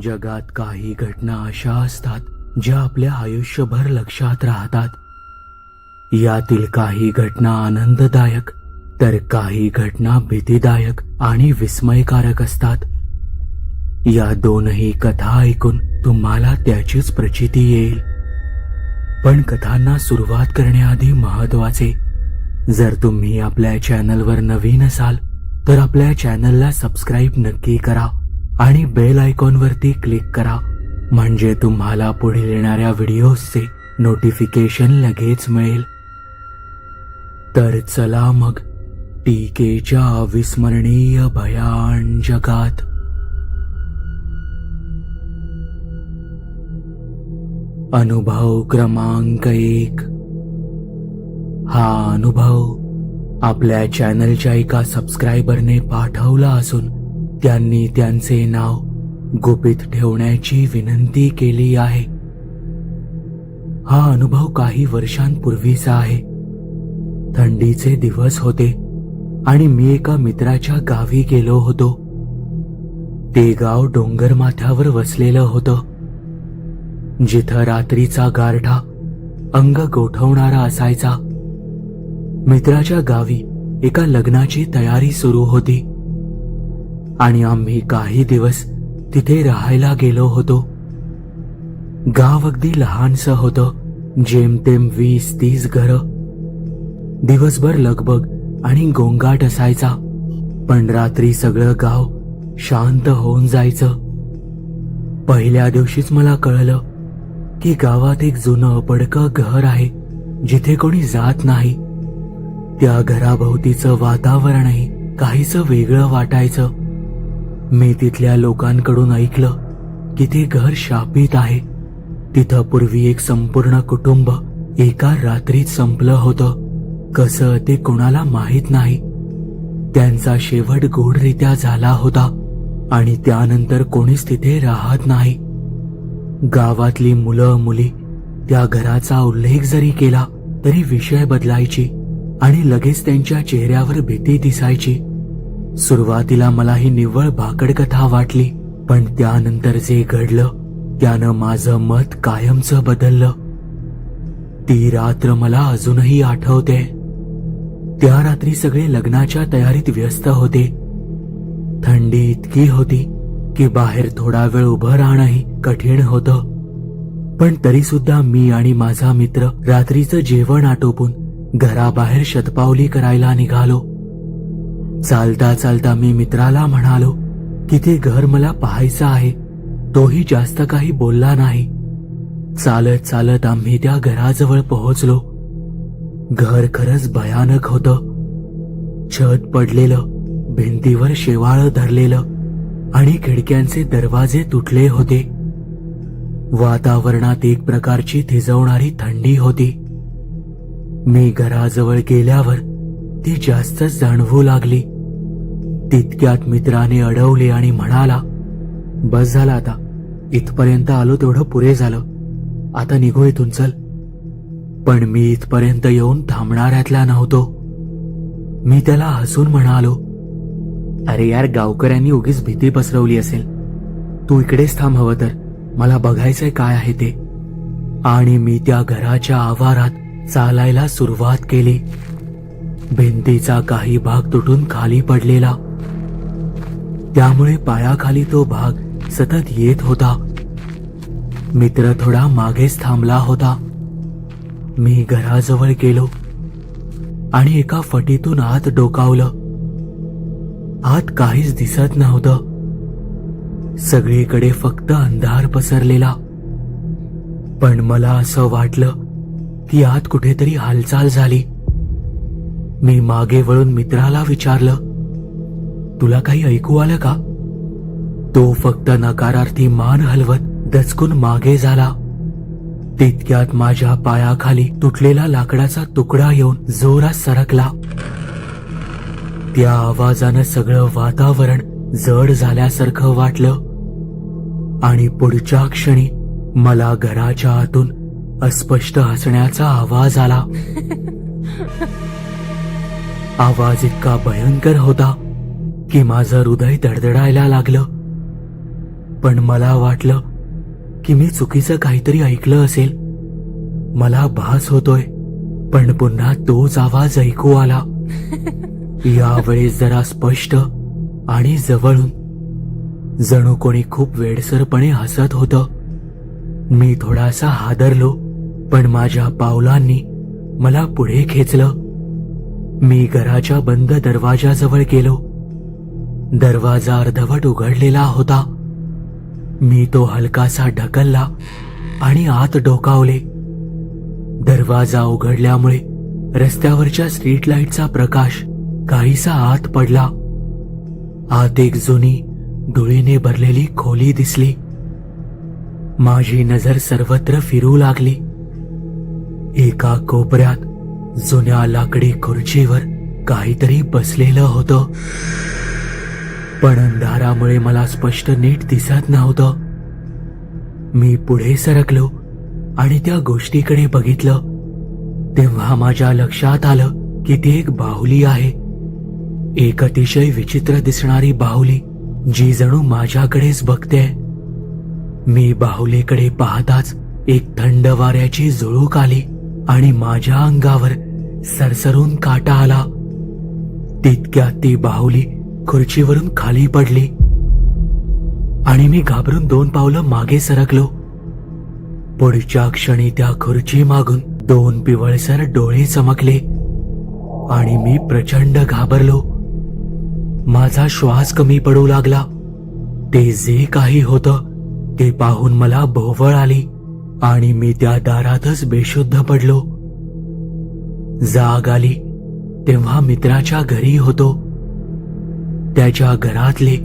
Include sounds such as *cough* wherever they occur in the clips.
जगात काही घटना अशा असतात ज्या आपल्या आयुष्यभर लक्षात राहतात. यातील काही घटना आनंददायक तर काही घटना भीतीदायक आणि विस्मयकारक असतात. या दोनही कथा ऐकून तुम्हाला त्याचीच प्रचिती येईल. पण कथांना सुरुवात करण्याआधी महत्त्वाचे जर तुम्ही आपल्या चॅनलवर नवीन असाल तर आपल्या चॅनलला सबस्क्राईब नक्की करा. आणि बेल आयकॉनवरती क्लिक करा. म्हणजे तुम्हाला पुढील येणाऱ्या व्हिडिओजचे नोटिफिकेशन लगेच मिळेल. तर चला मग टीकेच्या अविस्मरणीय भयान जगात. अनुभव क्रमांक एक. हा अनुभव आपल्या चॅनलच्या एका सबस्क्रायबरने पाठवला असून त्यांनी त्यांचे नाव गुपित ठेवण्याची विनंती केली आहे. हा अनुभव काही वर्षांपूर्वीचा आहे. थंडीचे दिवस होते आणि मी एका मित्राच्या गावी गेलो होतो. ते गाव डोंगर माथ्यावर वसलेलं होतं. जिथं रात्रीचा गारठा अंग गोठवणारा असायचा. मित्राच्या गावी एका लग्नाची तयारी सुरू होती. आणि आम्ही काही दिवस तिथे राहायला गेलो होतो. गाव अगदी लहानस होतं जेमतेम वीस तीस घरं. दिवसभर लगबग आणि गोंगाट असायचा. पण रात्री सगळं गाव शांत होऊन जायचं. पहिल्या दिवशीच मला कळलं की गावात एक जुनं पडकं घर आहे जिथे कोणी जात नाही. त्या घराभोवतीचं वातावरणही काहीच वेगळं वाटायचं. मी तिथल्या लोकांकडून ऐकलं की ते घर शापित आहे. तिथं पूर्वी एक संपूर्ण कुटुंब एका रात्रीत संपलं होतं. कसं ते कोणाला माहीत नाही. त्यांचा शेवट गोडरित्या झाला होता आणि त्यानंतर कोणीच तिथे राहत नाही. गावातली मुलं मुली त्या घराचा उल्लेख जरी केला तरी विषय बदलायची आणि लगेच त्यांच्या चेहऱ्यावर भीती दिसायची. सुरुवातीला मला ही निव्वळ भाकड कथा वाटली पण त्यानंतर जे घडलं त्यानं माझं मत कायमचं बदललं. ती रात्र मला अजूनही आठवते. त्या रात्री सगळे लग्नाच्या तयारीत व्यस्त होते. थंडी इतकी होती की बाहेर थोडा वेळ उभं राहणंही कठीण होतं. पण तरी सुद्धा मी आणि माझा मित्र रात्रीचं जेवण आटोपून घराबाहेर शतपावली करायला निघालो. चालता चालता मी मित्राला म्हणालो की ते घर मला पाहायचं आहे? तोही जास्त काही बोलला नाही. चालत चालत आम्ही त्या घराजवळ पोहोचलो. घर खरंच भयानक होतं. छत पडलेलं भिंतीवर शेवाळं धरलेलं आणि खिडक्यांचे दरवाजे तुटले होते. वातावरणात एक प्रकारची थिजवणारी थंडी होती. मी घराजवळ गेल्यावर ती जास्तच जाणवू लागली. तितक्यात मित्राने अडवले आणि म्हणाला बस झाला आता. इथपर्यंत आलो तेवढं पुरे झालं. आता निघू इथून चल. पण मी इथपर्यंत येऊन थांबणाऱ्यातला नव्हतो. मी त्याला हसून म्हणालो अरे यार गावकऱ्यांनी उगीच भीती पसरवली असेल. तू इकडेच थांब हवं तर. मला बघायचंय काय आहे ते. आणि मी त्या घराच्या आवारात चालायला सुरुवात केली. भिंतीचा काही भाग तुटून खाली पडलेला. त्यामुळे पायाखाली तो भाग सतत येत होता. मित्र थोडा मागेच थांबला होता. मी घराजवळ गेलो आणि एका फटीतून आत डोकावलं. आत काहीच दिसत नव्हतं. सगळीकडे फक्त अंधार पसरलेला. पण मला असं वाटलं की आत कुठेतरी हालचाल झाली. मी मागे वळून मित्राला विचारलं तुला काही ऐकू आलं का? तो फक्त नकारार्थी मान हलवत दचकून मागे झाला. तितक्यात माझ्या पायाखाली तुटलेला लाकडाचा तुकडा येऊन जोरात सरकला. त्या आवाजानं सगळं वातावरण जड झाल्यासारखं वाटलं. आणि पुढच्या क्षणी मला घराच्या आतून अस्पष्ट हसण्याचा आवाज आला. *laughs* आवाज इतका भयंकर होता की माझं हृदय धडधडायला लागलं. पण मला वाटलं की मी चुकीचं काहीतरी ऐकलं असेल. मला भास होतोय पण पुन्हा तोच आवाज ऐकू आला. *laughs* यावेळेस जरा स्पष्ट आणि जवळून. जणू कोणी खूप वेडसरपणे हसत होत. मी थोडासा हादरलो पण माझ्या पावलांनी मला पुढे खेचलं. मी घराच्या बंद दरवाजाजवळ गेलो. दरवाजा अर्धवट उघडलेला होता. मी तो हलकासा ढकलला आणि आत डोकावले. दरवाजा उघडल्यामुळे रस्त्यावरच्या स्ट्रीट लाईटचा प्रकाश काहीसा आत पडला. आत एक जुनी धुळीने भरलेली खोली दिसली. माझी नजर सर्वत्र फिरू लागली. एका कोपऱ्यात जुन्या लाकडी खुर्चीवर काहीतरी बसलेलं होतं. पण अंधारामुळे मला स्पष्ट नीट दिसत नव्हतं. मी पुढे सरकलो आणि त्या गोष्टीकडे बघितलं. तेव्हा माझ्या लक्षात आलं की ती एक बाहुली आहे. एक अतिशय विचित्र दिसणारी बाहुली जी जणू माझ्याकडेच बघते. मी बाहुलीकडे पाहताच एक थंड वाऱ्याची जुळूक आली आणि माझ्या अंगावर सरसरून काटा आला. तितक्यात ती बाहुली खुर्चीवरून खाली पडली. आणि मी घाबरून दोन पावलं मागे सरकलो. पुढच्या क्षणी त्या खुर्ची मागून दोन पिवळसर डोळे चमकले. आणि मी प्रचंड घाबरलो. माझा श्वास कमी पडू लागला. ते जे काही होतं ते पाहून मला भोवळ आली. आणि मी त्या दारातच बेशुद्ध पडलो. जाग आली. तेव्हा मित्राच्या घरी होतो. त्याच्या घरातले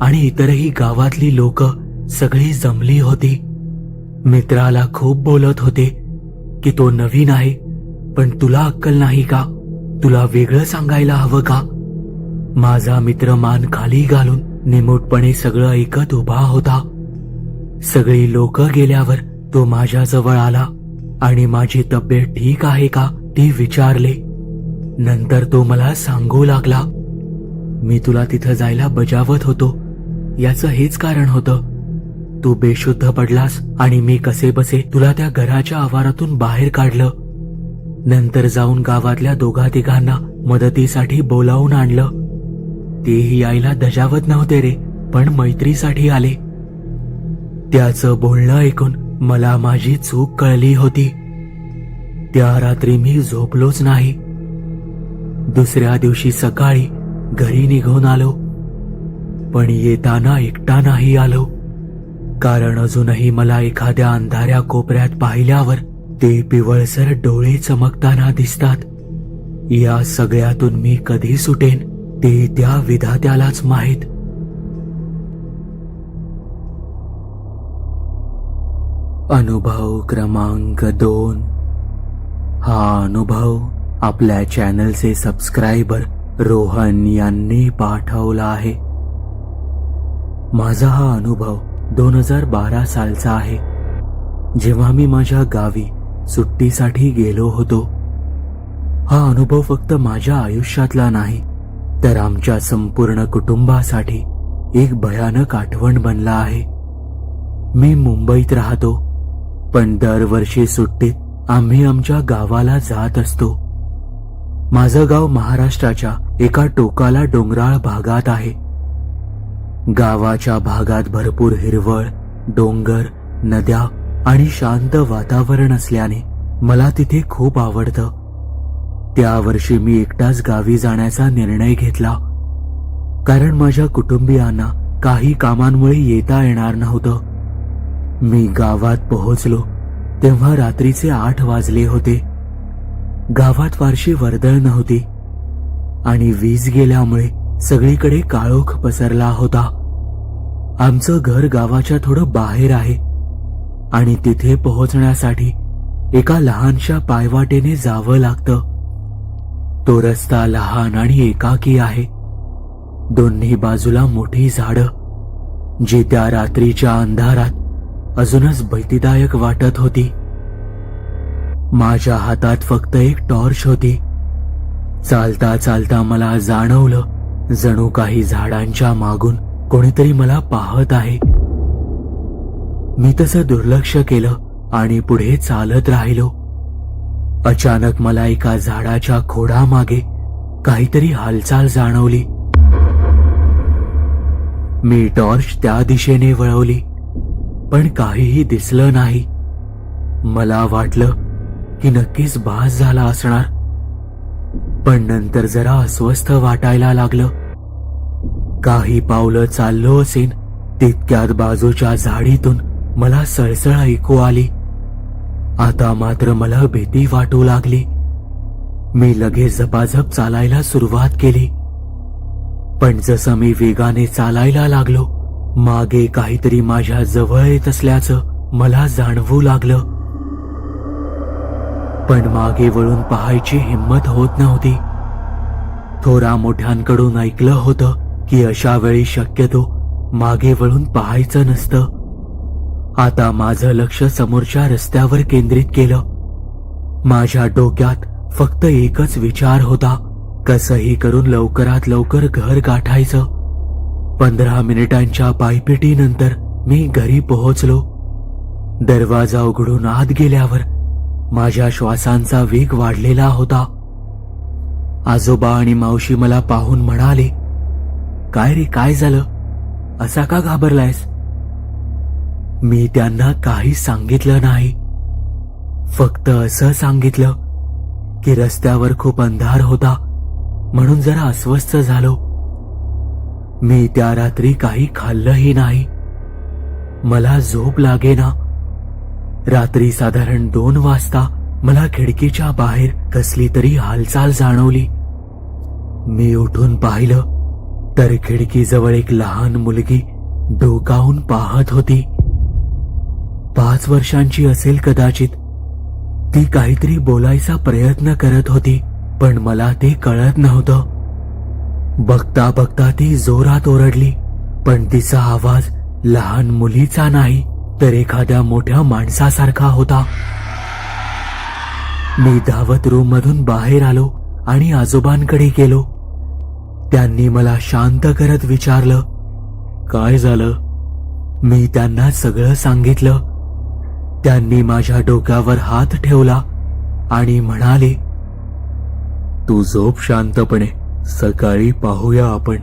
आणि इतरही गावातली लोक सगळी जमली होती. मित्राला खूप बोलत होते की तो नवीन आहे पण तुला अक्कल नाही का? तुला वेगळं सांगायला हवं का? माझा मित्र मान खाली घालून निमूटपणे सगळं ऐकत उभा होता. सगळी लोक गेल्यावर तो माझ्याजवळ आला आणि माझी तब्येत ठीक आहे का ते विचारले. नंतर तो मला सांगू लागला मी तुला तिथं जायला बजावत होतो. याचं हेच कारण होतं. तू बेशुद्ध पडलास आणि मी कसे बसे तुला त्या घराच्या आवारातून बाहेर काढलं. नंतर जाऊन गावातल्या दोघा तिघांना मदतीसाठी बोलावून आणलं. तेही यायला दजावत नव्हते रे पण मैत्रीसाठी आले. त्याचं बोलणं ऐकून मला माझी चूक कळली होती. त्या रात्री मी झोपलोच नाही. दुसऱ्या दिवशी सकाळी घरी निघून आलो. पण येताना एकटा नाही आलो. कारण अजूनही मला एखाद्या अंधाऱ्या कोपऱ्यात पाहिल्यावर ते पिवळसर डोळे चमकताना दिसतात. या सगळ्यातून मी कधी सुटेन ते त्या विधात्यालाच माहीत. अनुभव क्रमांक दोन. हा अनुभव आपल्या चॅनलचे सबस्क्रायबर रोहन यांनी पाठवला आहे. माझा हा अनुभव दोन हजार बारा सालचा आहे. जेव्हा मी माझ्या गावी सुट्टीसाठी गेलो होतो हा अनुभव फक्त माझ्या आयुष्यातला नाही तर आमच्या संपूर्ण कुटुंबासाठी एक भयानक आठवण बनला आहे. मी मुंबईत राहतो पण दरवर्षी सुट्टीत आम्ही आमच्या गावाला जात असतो. माझं गाव महाराष्ट्राच्या एका टोकाला डोंगराळ भागात आहे. गावाच्या भागात भरपूर हिरवळ डोंगर नद्या आणि शांत वातावरण असल्याने मला तिथे खूप आवडतं. त्या वर्षी मी एकटाच गावी जाण्याचा निर्णय घेतला. कारण माझ्या कुटुंबियांना काही कामांमुळे येता येणार नव्हतं. मी गावात पोहोचलो तेव्हा रात्रीचे आठ वाजले होते. गावात फारशी वर्दळ नव्हती. आणि वीज गेल्यामुळे सगळीकडे काळोख पसरला होता. आमचं घर गावाच्या थोडं बाहेर आहे. आणि तिथे पोहोचण्यासाठी एका लहानशा पायवाटेने जावं लागतं. तो रस्ता लहान आणि एकाकी आहे. दोन्ही बाजूला मोठी झाडं जी त्या रात्रीच्या अंधारात अजूनच भीतीदायक वाटत होती. माझ्या हातात फक्त एक टॉर्च होती. चालता चालता मला जाणवलं जणू काही झाडांच्या मागून कोणीतरी मला पाहत आहे. मी तसं दुर्लक्ष केलं आणि पुढे चालत राहिलो. अचानक मला एका झाडाच्या खोडामागे काहीतरी हालचाल जाणवली. मी टॉर्च त्या दिशेने वळवली पण काहीही दिसलं नाही. मला वाटलं की नक्कीच भास झाला असणार. पण नंतर जरा अस्वस्थ वाटायला लागलं. काही पावलं चाललो असेन तितक्यात बाजूच्या झाडीतून मला सळसळ ऐकू आली. आता मात्र मला भीती वाटू लागली. मी लगेच झपाझप चालायला सुरुवात केली. पण जसं मी वेगाने चालायला लागलो मागे काहीतरी माझ्या जवळ येत असल्याचं मला जाणवू लागलं. पण मागे वळून पाहायची हिंमत होत नव्हती. थोरा मोठ्यांकडून ऐकलं होतं की अशा वेळी शक्यतो मागे वळून पाहायचं नसतं. आता माझं लक्ष समोरच्या रस्त्यावर केंद्रित केलं. माझ्या डोक्यात फक्त एकच विचार होता कसंही करून लवकरात लवकर घर गाठायचं. पंधरा मिनिटांच्या पायपिटीनंतर मी घरी पोहोचलो. दरवाजा उघडून आत गेल्यावर माझ्या श्वासांचा वेग वाढलेला होता. आजोबा आणि मावशी मला पाहून म्हणाले काय रे काय झालं? असा का घाबरलायस? मी त्यांना काही सांगितलं नाही. फक्त असं सांगितलं की रस्त्यावर खूप अंधार होता म्हणून जरा अस्वस्थ झालो. मी त्या रात्री काही खाल्लंही नाही. मला झोप लागेना. रात्री साधारण दोन वाजता मला खिडकीच्या बाहेर कसली तरी हालचाल जाणवली. मी उठून पाहिलं तर खिडकीजवळ एक लहान मुलगी डोकावून पाहत होती. पाच वर्षांची असेल कदाचित. ती काहीतरी बोलायचा प्रयत्न करत होती पण मला ते कळत नव्हतं. बघता बघता ती जोरात ओरडली पण तिचा आवाज लहान मुलीचा नाही. तर एखाद्या मोठ्या माणसासारखा होता. मी धावत रूम मधून बाहेर आलो आणि आजोबांकडे गेलो. त्यांनी मला शांत करत विचारलं काय झालं? मी त्यांना सगळं सांगितलं. त्यांनी माझ्या डोक्यावर हात ठेवला आणि म्हणाले तू झोप शांतपणे. सकाळी पाहूया आपण.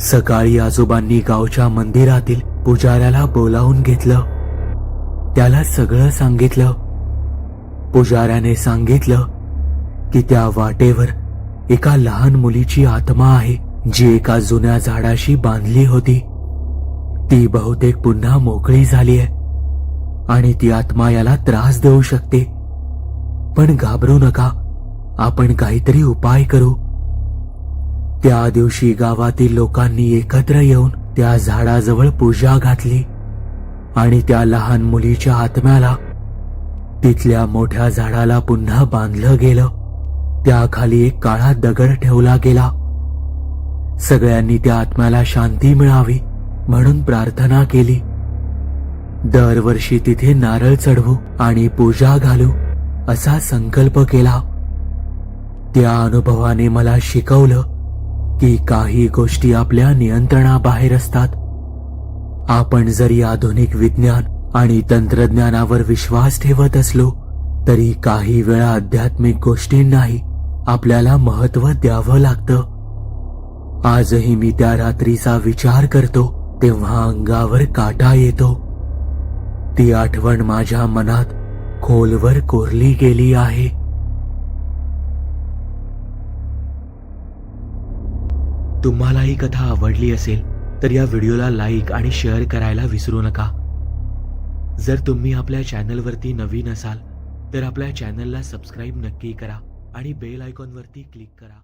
सकाळी आजोबांनी गावच्या मंदिरातील पुजाऱ्याला बोलावून घेतलं. त्याला सगळं सांगितलं. पुजाऱ्याने सांगितलं की त्या वाटेवर एका लहान मुलीची आत्मा आहे जी एका जुन्या झाडाशी बांधली होती. ती बहुतेक पुन्हा मोकळी झाली आहे आणि ती आत्मा याला त्रास देऊ शकते. पण घाबरू नका आपण काहीतरी उपाय करू. त्या दिवशी गावातील लोकांनी एकत्र येऊन त्या झाडाजवळ पूजा घातली आणि त्या लहान मुलीच्या आत्म्याला तिथल्या मोठ्या झाडाला पुन्हा बांधलं गेलं. त्याखाली एक काळा दगड ठेवला गेला. सगळ्यांनी त्या आत्म्याला शांती मिळावी म्हणून प्रार्थना केली. दरवर्षी तिथे नारळ चढवू आणि पूजा घालू असा संकल्प केला. त्या अनुभवाने मला शिकवलं की काही गोष्टी आपल्या नियंत्रणाबाहेर असतात. आपण जरी आधुनिक विज्ञान आणि तंत्रज्ञानावर विश्वास ठेवत असलो तरी काही वेळा आध्यात्मिक गोष्टींनाही आपल्याला महत्त्व द्यावं लागतं. आजही मी त्या रात्रीचा विचार करतो तेव्हा अंगावर काटा येतो. ती आठवण माझ्या मनात खोलवर कोरली गेली आहे. तुम्हाला ही कथा आवडली असेल तर या व्हिडिओला लाईक आणि शेअर करायला विसरू नका. जर तुम्ही आपल्या चॅनलवरती नवीन असाल तर आपल्या चॅनलला सबस्क्राईब नक्की करा आणि बेल आयकॉनवरती क्लिक करा.